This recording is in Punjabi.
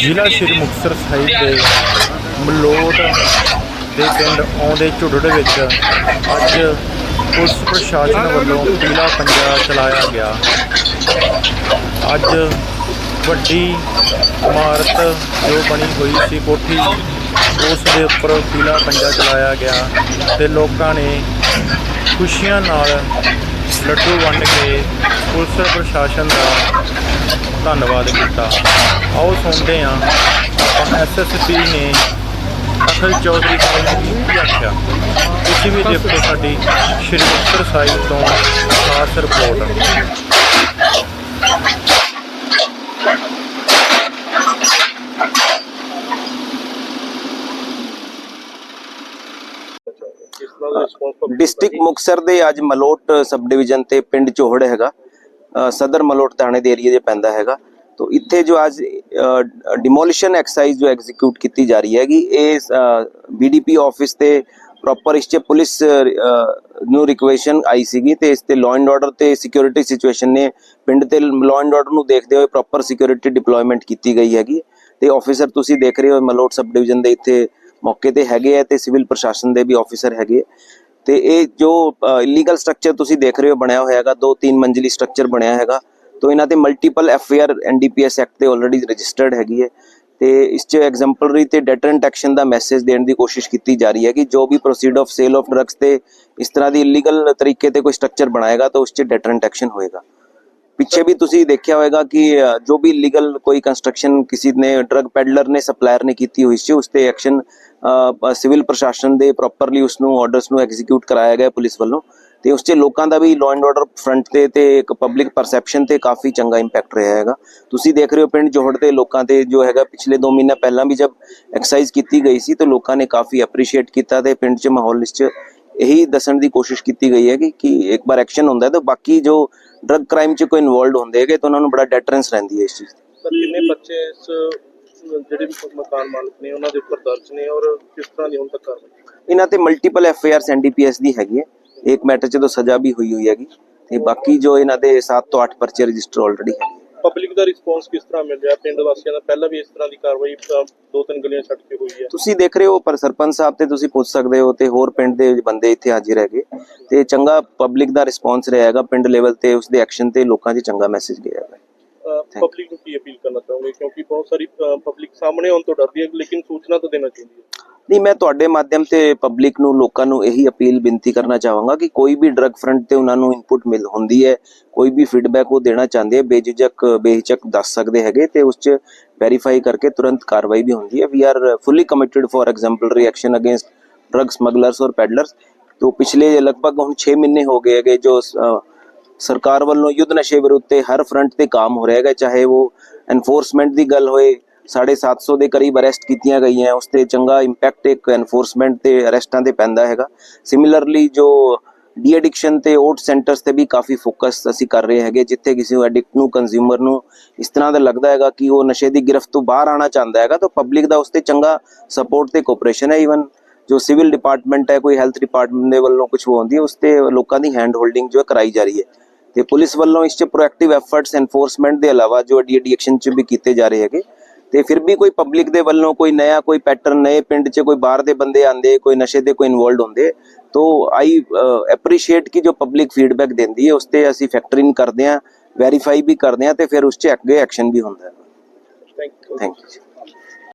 ਜ਼ਿਲ੍ਹਾ ਸ਼੍ਰੀ ਮੁਕਤਸਰ ਸਾਹਿਬ ਦੇ ਮਲੋਟ ਦੇ ਪਿੰਡ ਆਉਂਦੇ ਝੁੱਡੜ ਵਿੱਚ ਅੱਜ ਪੁਲਿਸ ਪ੍ਰਸ਼ਾਸਨ ਵੱਲੋਂ ਪੀਲਾ ਪੰਜਾ ਚਲਾਇਆ ਗਿਆ। ਅੱਜ ਵੱਡੀ ਇਮਾਰਤ ਜੋ ਬਣੀ ਹੋਈ ਸੀ ਕੋਠੀ, ਉਸ ਦੇ ਉੱਪਰ ਪੀਲਾ ਪੰਜਾ ਚਲਾਇਆ ਗਿਆ ਤੇ ਲੋਕਾਂ ਨੇ ਖੁਸ਼ੀਆਂ ਨਾਲ ਲੱਡੂ ਵੰਡ ਕੇ ਪੁਲਿਸ ਪ੍ਰਸ਼ਾਸਨ ਦਾ ਧੰਨਵਾਦ ਕੀਤਾ। ਆਓ ਸੁਣਦੇ ਹਾਂ, ਆਪਾਂ ਐਸਐਸਪੀ ਨੇ ਅਖਲ ਚੌਧਰੀ ਸਾਹਿਬ ਨੇ ਕੀ ਆਖਿਆ? ਤੁਸੀਂ ਵੀ ਦੇਖੋ ਸਾਡੀ ਸ਼੍ਰੀ ਮੁਕਤਸਰ ਸਾਹਿਬ ਤੋਂ ਖਾਸ ਰਿਪੋਰਟ। ਡਿਸਟ੍ਰਿਕਟ ਮੁਕਸਰ ਦੇ ਅੱਜ ਮਲੋਟ ਸਬ ਡਿਵੀਜ਼ਨ ਤੇ ਪਿੰਡ ਚੋਹੜ ਹੈਗਾ। ਸਦਰ ਮਲੋਟ ਥਾਣੇ ਦੇ ਏਰੀਆ 'ਚ ਪੈਂਦਾ ਹੈਗਾ। ਤੋ ਇੱਥੇ ਜੋ ਅੱਜ ਡਿਮੋਲੀਸ਼ਨ ਐਕਸਰਸਾਈਜ਼ ਜੋ ਐਗਜ਼ੀਕਿਊਟ ਕੀਤੀ ਜਾ ਰਹੀ ਹੈਗੀ, ਇਹ ਬੀਡੀਪੀ ਆਫਿਸ ਤੇ ਪ੍ਰੋਪਰ ਇਸ 'ਚ ਪੁਲਿਸ ਨੂੰ ਰਿਕੁਐਸ਼ਨ ਆਈ ਸੀਗੀ ਤੇ ਇਸ ਤੇ ਲਾਅ ਐਂਡ ਆਰਡਰ ਤੇ ਸਿਕਿਉਰਿਟੀ ਸਿਚੁਏਸ਼ਨ ਨੇ ਪਿੰਡ ਤੇ ਲਾਅ ਐਂਡ ਆਰਡਰ ਨੂੰ ਦੇਖਦੇ ਹੋਏ ਪ੍ਰੋਪਰ ਸਿਕਿਉਰਿਟੀ ਡਿਪਲੋਇਮੈਂਟ ਕੀਤੀ ਗਈ ਹੈਗੀ। ਤੇ ਆਫੀਸਰ ਤੁਸੀਂ ਦੇਖ ਰਹੇ ਹੋ ਮਲੋਟ ਸਬ ਡਿਵੀਜ਼ਨ ਦੇ ਇੱਥੇ ਮੌਕੇ ਤੇ ਹੈਗੇ ਆ ਤੇ ਸਿਵਲ ਪ੍ਰਸ਼ਾਸਨ ਦੇ ਵੀ ਆਫੀਸਰ ਹੈਗੇ ਆ। ਤੇ ਇਹ ਜੋ ਇਲੀਗਲ ਸਟਰਕਚਰ ਤੁਸੀਂ ਦੇਖ ਰਹੇ ਹੋ ਬਣਿਆ ਹੋਇਆ ਹੈਗਾ, ਦੋ ਤਿੰਨ ਮੰਜ਼ਲੀ ਸਟਰਕਚਰ ਬਣਿਆ ਹੈਗਾ। ਤੋਂ ਇਹਨਾਂ ਤੇ multiple F I R NDPS act ਤੇ ਆਲਰੇਡੀ ਰਜਿਸਟਰਡ ਹੈਗੀ ਹੈ। ਤੇ ਇਸ ਚ ਐਗਜ਼ੈਂਪਲਰੀ ਤੇ ਡੈਟਰੈਂਟ ਐਕਸ਼ਨ ਦਾ ਮੈਸੇਜ ਦੇਣ ਦੀ ਕੋਸ਼ਿਸ਼ ਕੀਤੀ ਜਾ ਰਹੀ ਹੈ ਕਿ ਜੋ ਵੀ proceed of sale of drugs ਤੇ ਇਸ ਤਰ੍ਹਾਂ ਦੀ ਇਲੀਗਲ ਤਰੀਕੇ ਤੇ ਕੋਈ ਸਟਰਕਚਰ ਬਣਾਏਗਾ ਤਾਂ ਉਸ ਚ ਡੈਟਰੈਂਟ ਐਕਸ਼ਨ ਹੋਏਗਾ। ਪਿੱਛੇ ਵੀ ਤੁਸੀਂ ਦੇਖਿਆ ਹੋਵੇਗਾ ਕਿ ਜੋ ਵੀ ਲੀਗਲ ਕੋਈ ਕੰਸਟਰਕਸ਼ਨ ਕਿਸੇ ਨੇ ਡਰਗ ਪੈਡਲਰ ਨੇ, ਸਪਲਾਇਰ ਨੇ ਕੀਤੀ ਹੋਈ ਸੀ, ਉਸ ਤੇ ਐਕਸ਼ਨ ਸਿਵਲ ਪ੍ਰਸ਼ਾਸਨ ਦੇ ਪ੍ਰੋਪਰਲੀ ਉਸ ਨੂੰ ਆਰਡਰਸ ਨੂੰ ਐਗਜ਼ੀਕਿਊਟ ਕਰਾਇਆ ਗਿਆ ਪੁਲਿਸ ਵੱਲੋਂ ਤੇ ਉਸ 'ਚ ਲੋਕਾਂ ਦਾ ਵੀ ਲਾਅ ਐਂਡ ਆਰਡਰ ਫਰੰਟ ਤੇ ਤੇ ਇੱਕ ਪਬਲਿਕ ਪਰਸੈਪਸ਼ਨ ਤੇ ਕਾਫੀ ਚੰਗਾ ਇੰਪੈਕਟ ਰਿਹਾ ਹੈਗਾ। ਤੁਸੀਂ ਦੇਖ ਰਹੇ ਹੋ ਪਿੰਡ ਜੋਹੜ ਦੇ ਲੋਕਾਂ ਤੇ ਜੋ ਹੈਗਾ, ਪਿਛਲੇ 2 ਮਹੀਨਾ ਪਹਿਲਾਂ ਵੀ ਜਦ ਐਕਸਰਸਾਈਜ਼ ਕੀਤੀ ਗਈ ਸੀ ਤੇ ਲੋਕਾਂ ਨੇ ਕਾਫੀ ਐਪਰੀਸ਼ੀਏਟ ਕੀਤਾ ਤੇ ਪਿੰਡ 'ਚ ਮਾਹੌਲ ਇਸ 'ਚ ਇਹੀ ਦੱਸਣ ਦੀ ਕੋਸ਼ਿਸ਼ ਕੀਤੀ ਗਈ ਹੈ ਕਿ ਕਿ ਇੱਕ ਵਾਰ ਐਕਸ਼ਨ ਹੁੰਦਾ ਹੈ ਤਾਂ ਬਾਕੀ ਜੋ ਡਰਗ ਕ੍ਰਾਈਮ 'ਚ ਕੋਈ ਇਨਵੋਲਡ ਹੁੰਦੇ ਹੈਗੇ ਤਾਂ ਉਹਨਾਂ ਨੂੰ ਬੜਾ ਡੈਟਰੈਂਸ ਰਹਿੰਦੀ ਹੈ ਇਸ ਚੀਜ਼ ਦੀ। ਸਰ ਕਿੰਨੇ ਬੱਚੇ ਇਸ ਜਿਹੜੇ ਵੀ ਮਕਾਨ ਮਾਲਕ ਨੇ ਉਹਨਾਂ ਦੇ ਉੱਪਰ ਦਰਜ ਨੇ ਔਰ ਕਿਸ ਤਰ੍ਹਾਂ ਦੀ ਹੁਣ ਤੱਕ ਕਾਰਵਾਈ ਇਹਨਾਂ ਤੇ multiple F I R NDPS ਦੀ ਹੈਗੀ ਹੈ। ਇੱਕ ਮੈਟਰ 'ਚ ਤਾਂ ਸਜ਼ਾ ਵੀ ਹੋਈ ਹੋਈ ਹੈਗੀ ਤੇ ਬਾਕੀ ਜੋ ਇਹਨਾਂ ਦੇ 7 ਤੋਂ 8 ਪਰਚੇ ਰਜਿਸਟਰ ਆਲਰੇਡੀ ਹੈ ਪਬਲਿਕ ਦਾ ਰਿਸਪੌਂਸ ਕਿਸ ਤਰ੍ਹਾਂ ਮਿਲ ਰਿਹਾ? ਪਿੰਡ ਵਾਸੀਆਂ ਦਾ ਪਹਿਲਾਂ ਵੀ ਇਸ ਤਰ੍ਹਾਂ ਦੀ ਕਾਰਵਾਈ ਅ, ਦੋ ਤਿੰਨ ਗਲੀਆਂ ਛੱਡ ਕੇ ਹੋਈ ਹੈ। ਤੁਸੀਂ ਦੇਖ ਰਹੇ ਹੋ ਪਰ ਸਰਪੰਚ ਸਾਹਿਬ ਤੇ ਤੁਸੀਂ ਪੁੱਛ ਸਕਦੇ ਹੋ ਤੇ ਹੋਰ ਪਿੰਡ ਦੇ ਬੰਦੇ ਇੱਥੇ ਹਾਜ਼ਰ ਹੈਗੇ। ਤੇ ਚੰਗਾ ਪਬਲਿਕ ਦਾ ਰਿਸਪੌਂਸ ਰਿਹਾ ਹੈਗਾ ਪਿੰਡ ਲੈਵਲ ਤੇ ਉਸ ਦੇ ਐਕਸ਼ਨ ਤੇ ਲੋਕਾਂ 'ਚ ਚੰਗਾ ਮੈਸੇਜ ਗਿਆ ਹੈਗਾ। ਪਬਲਿਕ ਨੂੰ ਕੀ ਅਪੀਲ ਕਰਨਾ ਚਾਹੋਗੇ? ਕਿਉਂਕਿ ਬਹੁਤ ਸਾਰੀ ਪਬਲਿਕ ਸਾਹਮਣੇ ਆਉਣ ਤੋਂ ਡਰਦੀ ਹੈ ਲੇਕਿਨ ਸੂਚਨਾ ਤਾਂ ਦੇਣਾ ਚਾਹੀਦੀ ਹੈ। ਨਹੀਂ, ਮੈਂ ਤੁਹਾਡੇ ਮਾਧਿਅਮ ਤੇ ਪਬਲਿਕ ਨੂੰ, ਲੋਕਾਂ ਨੂੰ ਇਹੀ ਅਪੀਲ ਬੇਨਤੀ ਕਰਨਾ ਚਾਹਾਂਗਾ ਕਿ ਕੋਈ ਵੀ ਡਰਗ ਫਰੰਟ ਤੇ ਉਹਨਾਂ ਨੂੰ ਇਨਪੁਟ ਮਿਲ ਹੁੰਦੀ ਹੈ, ਕੋਈ ਵੀ ਫੀਡਬੈਕ ਉਹ ਦੇਣਾ ਚਾਹੁੰਦੇ ਹੈ ਬੇਝਿਜਕ ਬੇਹਿਚਕ ਦੱਸ ਸਕਦੇ ਹੈਗੇ ਤੇ ਉਸ ਚ ਵੈਰੀਫਾਈ ਕਰਕੇ ਤੁਰੰਤ ਕਾਰਵਾਈ ਵੀ ਹੁੰਦੀ ਹੈ। We are fully committed for exemplary action against drug smugglers ਔਰ ਪੈਡਲਰਸ ਤੋਂ ਪਿਛਲੇ ਲਗਭਗ ਹੁਣ 6 ਮਹੀਨੇ ਹੋ ਗਏ ਹੈਗੇ ਜੋ ਸਰਕਾਰ ਵੱਲੋਂ ਯੁੱਧ ਨਸ਼ੇ ਵਿਰੁੱਧ ਤੇ ਹਰ ਫਰੰਟ ਤੇ ਕੰਮ ਹੋ ਰਿਹਾ ਹੈਗਾ, ਚਾਹੇ ਉਹ ਐਨਫੋਰਸਮੈਂਟ ਦੀ ਗੱਲ ਹੋਏ 750 ਦੇ ਕਰੀਬ ਅਰੈਸਟ ਕੀਤੀਆਂ ਗਈਆਂ ਉਸ ਤੇ ਚੰਗਾ ਇੰਪੈਕਟ ਇੱਕ ਐਨਫੋਰਸਮੈਂਟ ਤੇ ਅਰੈਸਟਾਂ ਤੇ ਪੈਂਦਾ ਹੈਗਾ। ਸਿਮਿਲਰਲੀ ਜੋ ਡੀ ਐਡਿਕਸ਼ਨ ਤੇ ਓਟ ਸੈਂਟਰਸ ਤੇ ਵੀ ਕਾਫੀ ਫੋਕਸ ਅਸੀਂ ਕਰ ਰਹੇ ਹੈਗੇ, ਜਿੱਥੇ ਕਿਸੇ ਨੂੰ ਐਡਿਕਟ ਨੂੰ ਕੰਜ਼ਿਊਮਰ ਨੂੰ ਇਸ ਤਰ੍ਹਾਂ ਦਾ ਲੱਗਦਾ ਹੈਗਾ ਕਿ ਉਹ ਨਸ਼ੇ ਦੀ ਗ੍ਰਿਫਤ ਤੋਂ ਬਾਹਰ ਆਣਾ ਚਾਹੁੰਦਾ ਹੈਗਾ, ਤਾਂ ਪਬਲਿਕ ਦਾ ਉਸ ਤੇ ਚੰਗਾ ਸਪੋਰਟ ਤੇ ਕੋਆਪਰੇਸ਼ਨ ਹੈ ਇਵਨ ਜੋ ਸਿਵਲ ਡਿਪਾਰਟਮੈਂਟ ਹੈ, ਕੋਈ ਹੈਲਥ ਡਿਪਾਰਟਮੈਂਟ ਦੇ ਵੱਲੋਂ ਕੁਝ ਹੁੰਦੀ ਹੈ ਉਸ ਤੇ ਲੋਕਾਂ ਦੀ ਹੈਂਡ ਹੋਲਡਿੰਗ ਜੋ ਹੈ ਕਰਾਈ ਜਾ ਰਹੀ ਹੈ। ਤੇ ਪੁਲਿਸ ਵੱਲੋਂ ਇਸ 'ਚ ਪ੍ਰੋਐਕਟਿਵ ਐਫਰਟਸ ਐਨਫੋਰਸਮੈਂਟ ਦੇ ਇਲਾਵਾ ਜੋ ਡੀ ਐਡਿਕਸ਼ਨ 'ਚ ਵੀ ਕੀਤੇ ਜਾ ਰਹੇ ਹੈਗੇ ਤੇ ਫਿਰ ਵੀ ਕੋਈ ਪਬਲਿਕ ਦੇ ਵੱਲੋਂ ਕੋਈ ਨया ਕੋਈ ਪੈਟਰਨ ਨਏ ਪਿੰਡ 'ਚ ਕੋਈ ਬਾਹਰ ਦੇ ਬੰਦੇ ਆਂਦੇ ਕੋਈ ਨਸ਼ੇ ਦੇ ਕੋਈ ਇਨਵੋਲਡ ਹੁੰਦੇ ਤੋ ਆਈ ਐਪਰੀਸ਼ੀਏਟ ਕਿ ਜੋ ਪਬਲਿਕ ਫੀਡਬੈਕ ਦਿੰਦੀ ਹੈ ਉਸ ਤੇ ਅਸੀਂ ਫੈਕਟਰ ਇਨ ਕਰਦੇ ਹਾਂ ਵੈਰੀਫਾਈ ਵੀ ਕਰਦੇ ਹਾਂ ਤੇ ਫਿਰ ਉਸ 'ਚ ਅੱਗੇ ਐਕਸ਼ਨ ਵੀ ਹੁੰਦਾ ਹੈ। Thank you thank you